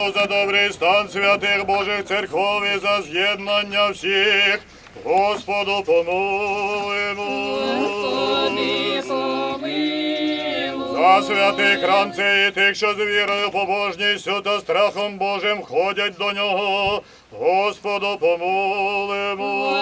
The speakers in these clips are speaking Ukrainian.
За добрий стан святих Божих церков і за з'єднання всіх, Господу помолимо. За святий храм цей і тих, що з вірою, побожністю та страхом Божим ходять до нього, Господу помолимо.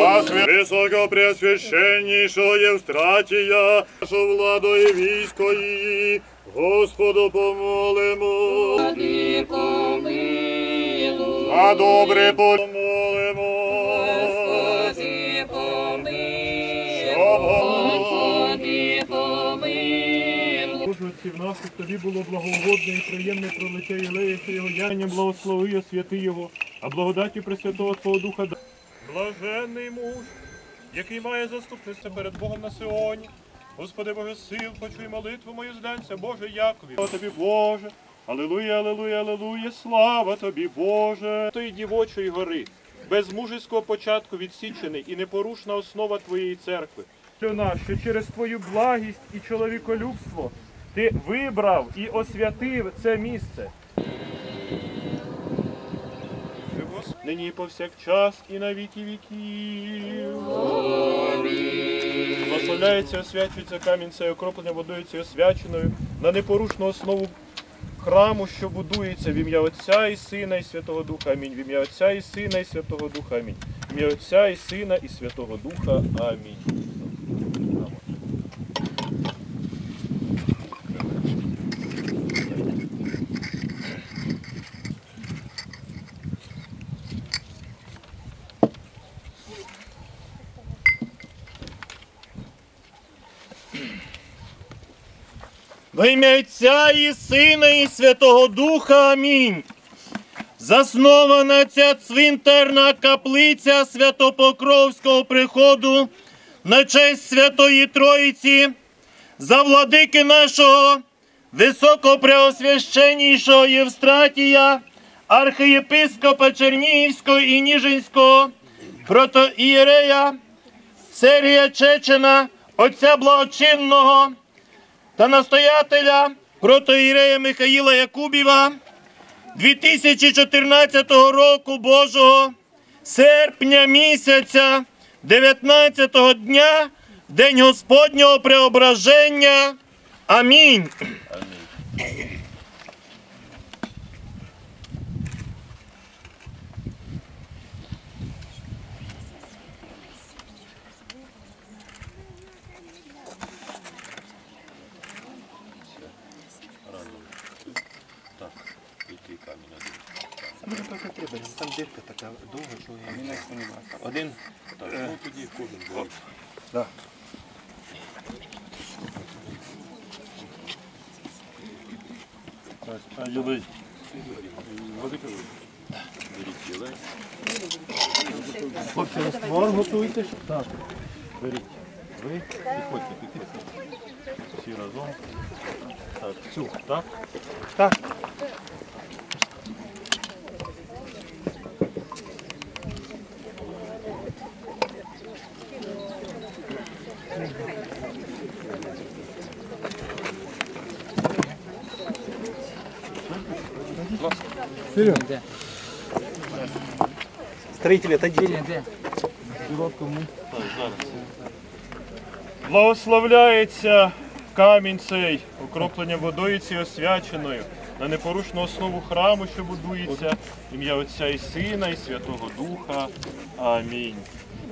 За свя... Високопреосвященнішого Євстратія, владу і військо її, Господу помолимо. За добре помолимо. Щоб Божості в нас, щоб тобі було благоугодне і приємне пролиття Єлеїся його янням благослови, освяти його, а благодаті Пресвятого Твого Духа да- Блаженний муж, який має заступництво перед Богом на Сіоні. Господи Боже сил, почуй молитву мою зглянься, Боже Якові. Слава тобі, Боже. Алілуя, алілуя, алілуя, слава тобі, Боже. Тої дівочої гори, без мужеського початку відсічений і непорушна основа твоєї церкви. Що через твою благість і чоловіколюбство ти вибрав і освятив це місце. Нині повсякчас і на віки віків. Благословляється, освячується камінь цей окроплення водою цією освяченою на непорушну основу храму, що будується в ім'я Отця і Сина і Святого Духа. Амінь. В ім'я Отця і Сина і Святого Духа. Амінь. В ім'я Отця і Сина і Святого Духа. Амінь. Во ім'я Отця і Сина і Святого Духа. Амінь. Заснована ця цвинтарна каплиця Святопокровського приходу на честь Святої Троїці за владики нашого високопреосвященнішого Євстратія, архієпископа Чернігівського і Ніжинського протоієрея Сергія Чечена, отця благочинного та настоятеля протоірея Михаїла Якубіва 2014 року Божого серпня місяця 19-го дня День Господнього Преображення. Амінь. Там дирка така довга, що я один. Ну, тоді кожен буде. Хлопці, розтвор готуйте. Так. Беріть. Ви підходьте, підходьте. Всі разом. Так, цю, так? Так. Строитель, отойдите. Благословляється камінь цей, окроплення водою цією освяченою, на непорушну основу храму, що будується, ім'я Отця і Сина, і Святого Духа. Амінь.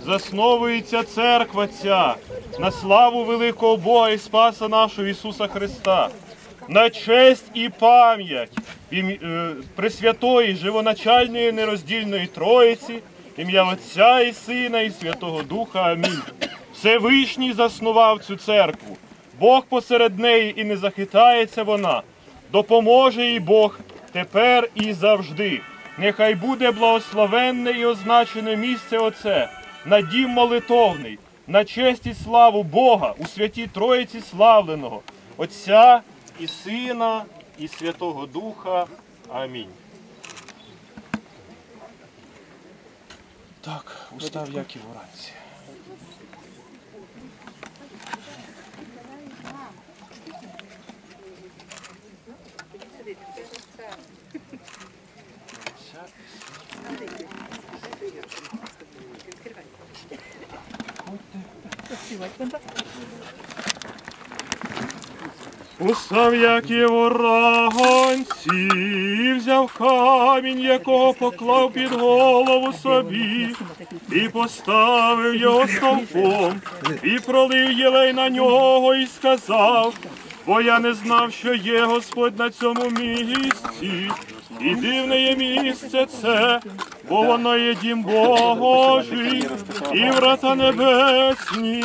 Засновується церква ця на славу великого Бога і Спаса нашого Ісуса Христа, на честь і пам'ять е, Пресвятої, живоначальної нероздільної Троїці, ім'я Отця і Сина, і Святого Духа. Амінь. Всевишній заснував цю церкву. Бог посеред неї і не захитається вона. Допоможе їй Бог тепер і завжди. Нехай буде благословенне і означене місце оце, на дім молитовний, на честь і славу Бога у святій Троїці славленого, Отця і Сина, і Святого Духа. Амінь. Так, устав як і вранці. Відкривай. Устав Яків ураганці, взяв камінь, якого поклав під голову собі, і поставив його стовпом, і пролив єлей на нього, і сказав, бо я не знав, що є Господь на цьому місці, і дивне є місце це, бо воно є дім Божий, і врата небесні.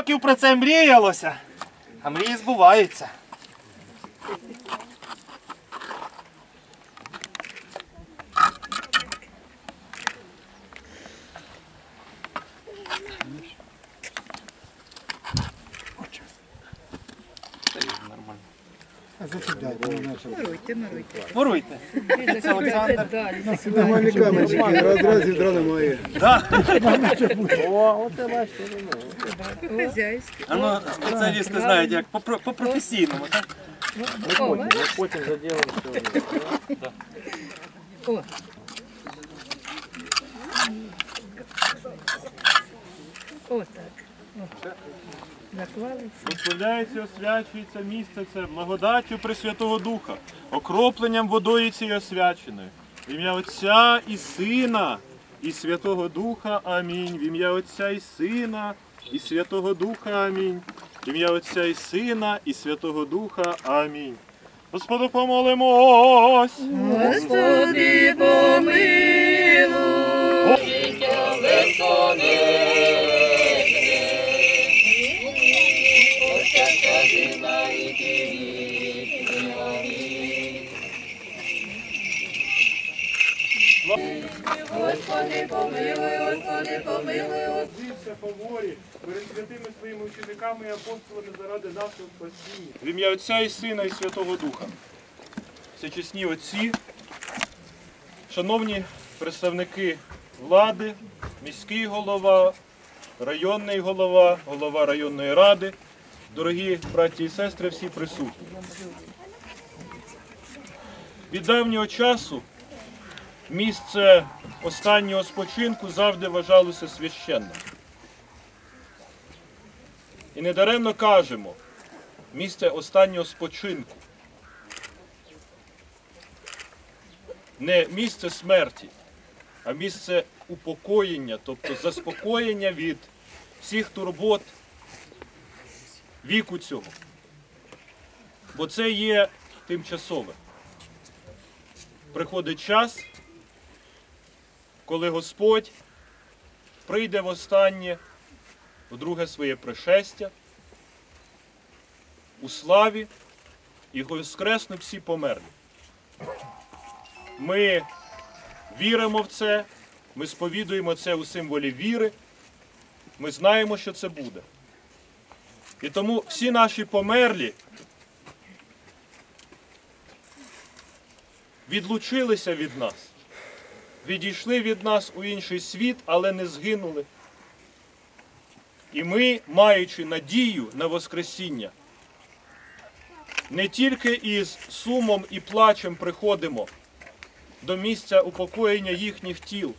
років про це мріялося, а мрії збуваються. Маруйте, маруйте. Воруйте. Це Олександр. Далі. Нормальні камерчики, раз раз і відра немає. Хазяйське. А ну, спеціалісти знають, як по, по професійному, так? О, Потім заділимо все. О. О, так. О. Наклалися. Прославляється, освячується місце це благодаттю Пресвятого Духа, окропленням водою цією освяченою. В ім'я Отця і Сина, і Святого Духа. Амінь. В ім'я Отця і Сина, і Святого Духа. Амінь. Ім'я Отця і Сина, і Святого Духа. Амінь. Господу помолимось. Господи, помилуй. Злився по морі перед святими своїми учениками і апостолами заради нашого спасіння. В ім'я Отця і Сина і Святого Духа. Всечесні отці, шановні представники влади, міський голова, районний голова, голова районної ради, дорогі браті і сестри, всі присутні. Від давнього часу місце останнього спочинку завжди вважалося священним. І недаремно кажемо місце останнього спочинку. Не місце смерті, а місце упокоєння, тобто заспокоєння від всіх турбот віку цього. Бо це є тимчасове. Приходить час, коли Господь прийде востаннє в друге своє пришестя у славі і воскреснуть всі померлі. Ми віримо в це, ми сповідуємо це у символі віри, ми знаємо, що це буде. І тому всі наші померлі відлучилися від нас відійшли від нас у інший світ, але не згинули. І ми, маючи надію на Воскресіння, не тільки із сумом і плачем приходимо до місця упокоєння їхніх тіл,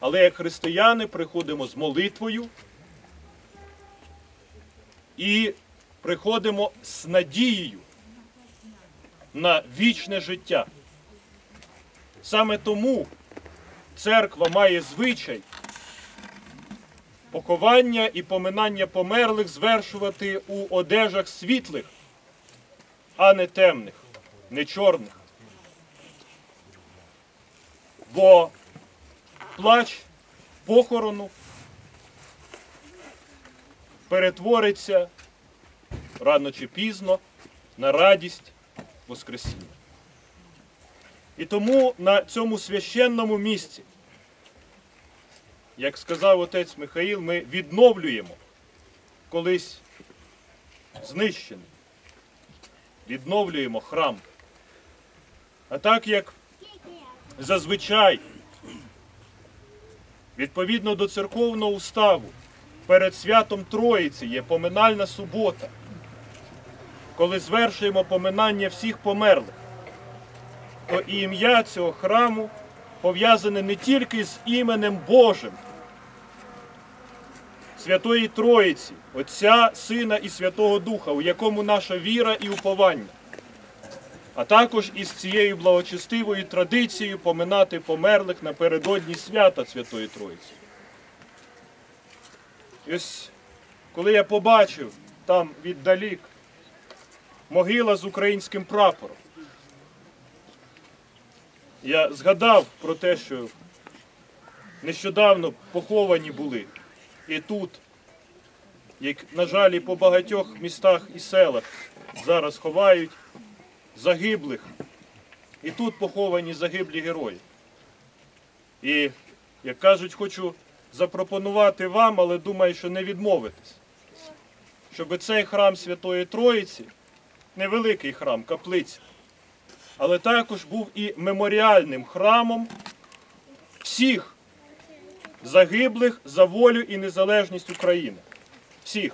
але як християни приходимо з молитвою і приходимо з надією на вічне життя. Саме тому церква має звичай поховання і поминання померлих звершувати у одежах світлих, а не темних, не чорних. Бо плач похорону перетвориться рано чи пізно на радість Воскресіння. І тому на цьому священному місці як сказав отець Михаїл, ми відновлюємо колись знищений. Відновлюємо храм. А так як зазвичай, відповідно до церковного уставу, перед святом Троїці є поминальна субота, коли звершуємо поминання всіх померлих, то і ім'я цього храму пов'язане не тільки з іменем Божим, Святої Троїці, Отця, Сина і Святого Духа, у якому наша віра і уповання, а також із цією благочестивою традицією поминати померлих напередодні свята Святої Троїці. І ось коли я побачив там віддалік могила з українським прапором, я згадав про те, що нещодавно поховані були і тут, як, на жаль, і по багатьох містах і селах зараз ховають загиблих. І тут поховані загиблі герої. І, як кажуть, хочу запропонувати вам, але думаю, що не відмовитись, щоб цей храм Святої Троїці, невеликий храм, каплиця, але також був і меморіальним храмом всіх загиблих за волю і незалежність України. Всіх.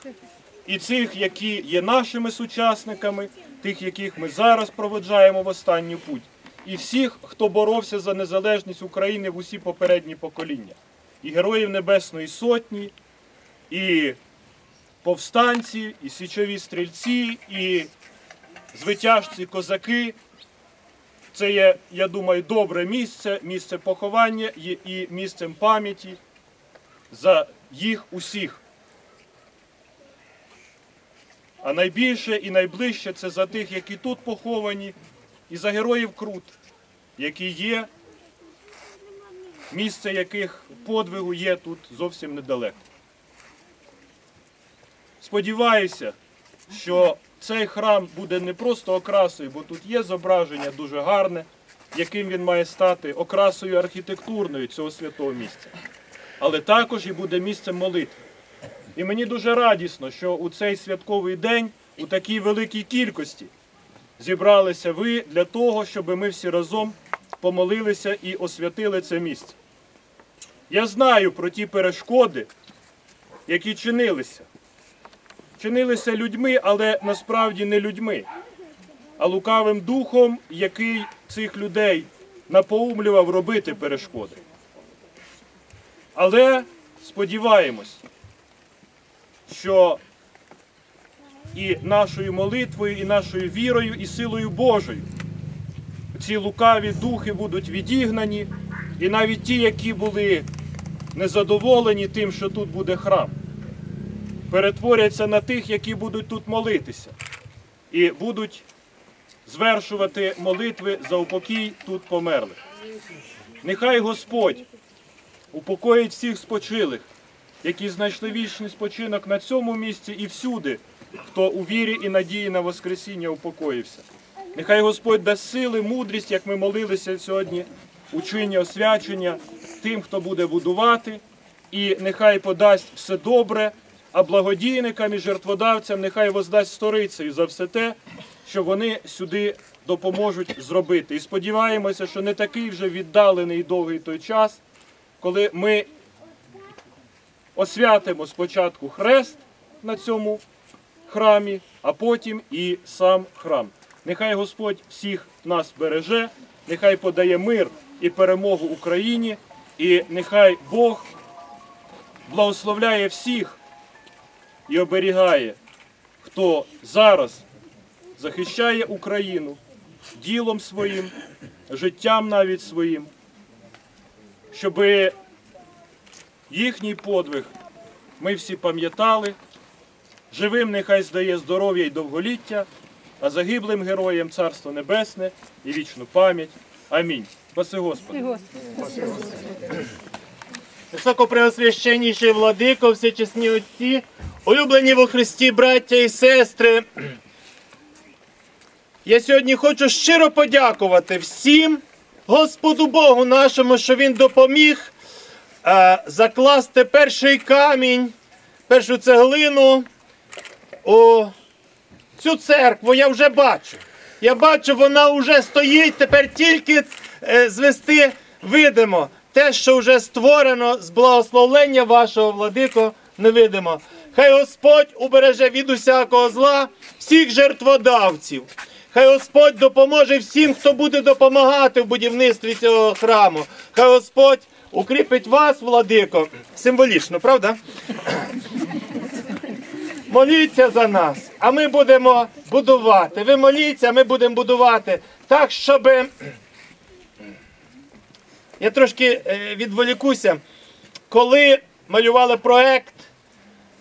І цих, які є нашими сучасниками, тих, яких ми зараз проведжаємо в останню путь, і всіх, хто боровся за незалежність України в усі попередні покоління. І героїв Небесної Сотні, і повстанці, і січові стрільці, і звитяжці козаки. Це є, я думаю, добре місце, місце поховання і місцем пам'яті за їх усіх. А найбільше і найближче це за тих, які тут поховані, і за героїв Крут, які є, місце яких подвигу є тут зовсім недалеко. Сподіваюся, що цей храм буде не просто окрасою, бо тут є зображення дуже гарне, яким він має стати окрасою архітектурною цього святого місця, але також і буде місцем молитви. І мені дуже радісно, що у цей святковий день у такій великій кількості зібралися ви для того, щоб ми всі разом помолилися і освятили це місце. Я знаю про ті перешкоди, які чинилися. Чинилися людьми, але насправді не людьми, а лукавим духом, який цих людей напоумлював робити перешкоди. Але сподіваємось, що і нашою молитвою, і нашою вірою, і силою Божою ці лукаві духи будуть відігнані, і навіть ті, які були незадоволені тим, що тут буде храм, перетворяться на тих, які будуть тут молитися, і будуть звершувати молитви за упокій тут померлих. Нехай Господь упокоїть всіх спочилих, які знайшли вічний спочинок на цьому місці і всюди, хто у вірі і надії на Воскресіння упокоївся. Нехай Господь дасть сили, мудрість, як ми молилися сьогодні, учиння освячення тим, хто буде будувати, і нехай подасть все добре, а благодійникам і жертводавцям нехай воздасть сторицею за все те, що вони сюди допоможуть зробити. І сподіваємося, що не такий вже віддалений і довгий той час, коли ми освятимо спочатку хрест на цьому храмі, а потім і сам храм. Нехай Господь всіх нас береже, нехай подає мир і перемогу Україні, і нехай Бог благословляє всіх і оберігає, хто зараз захищає Україну ділом своїм, життям навіть своїм, щоб їхній подвиг ми всі пам'ятали. Живим нехай здає здоров'я і довголіття, а загиблим героям Царство Небесне і вічну пам'ять. Амінь. Спаси Господи. Високопреосвященніший владико, всечесні отці, улюблені во Христі браття і сестри. Я сьогодні хочу щиро подякувати всім Господу Богу нашому, що Він допоміг е, закласти перший камінь, першу цеглину у цю церкву. Я вже бачу. Я бачу, вона вже стоїть. Тепер тільки е, звести видимо. Те, що вже створено з благословлення вашого владико, невидимо. Хай Господь убереже від усякого зла всіх жертводавців. Хай Господь допоможе всім, хто буде допомагати в будівництві цього храму. Хай Господь укріпить вас, владико. Символічно, правда? Моліться за нас, а ми будемо будувати. Ви моліться, а ми будемо будувати так, щоб. Я трошки е, відволікуся. Коли малювали проект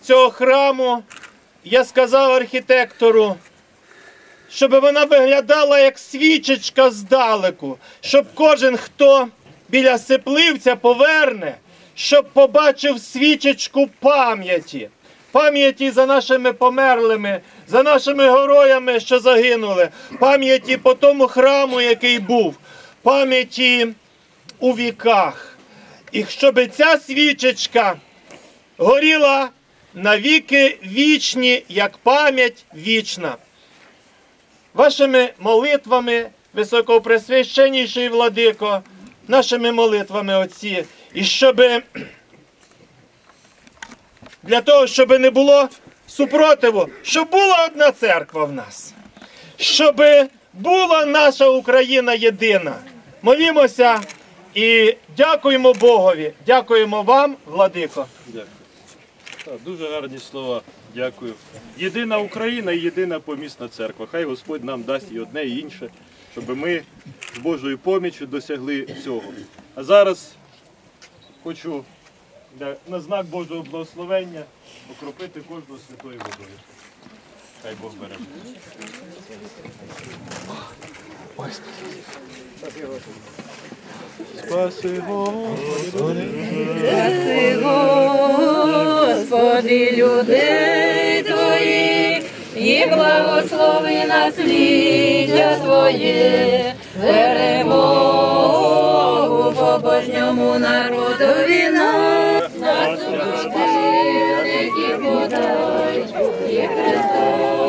цього храму, я сказав архітектору, щоб вона виглядала як свічечка здалеку, щоб кожен, хто біля сипливця поверне, щоб побачив свічечку пам'яті. Пам'яті за нашими померлими, за нашими героями, що загинули, пам'яті по тому храму, який був, пам'яті у віках. І щоб ця свічечка горіла навіки вічні, як пам'ять вічна. Вашими молитвами, високопресвященніший владико, нашими молитвами отці, і щоб для того, щоб не було супротиву, щоб була одна церква в нас, щоб була наша Україна єдина. Молімося і дякуємо Богові, дякуємо вам, владико. Дуже гарні слова. Дякую. Єдина Україна і єдина помісна церква. Хай Господь нам дасть і одне, і інше, щоб ми з Божою поміччю досягли всього. А зараз хочу на знак Божого благословення окропити кожного святою водою. Хай Бог береже. Спаси Господи. Спаси, Господи, людей Твоїх, і благослови насліддя Твоє, перемогу побожньому народові нам, на супротивників подай, і Yeah.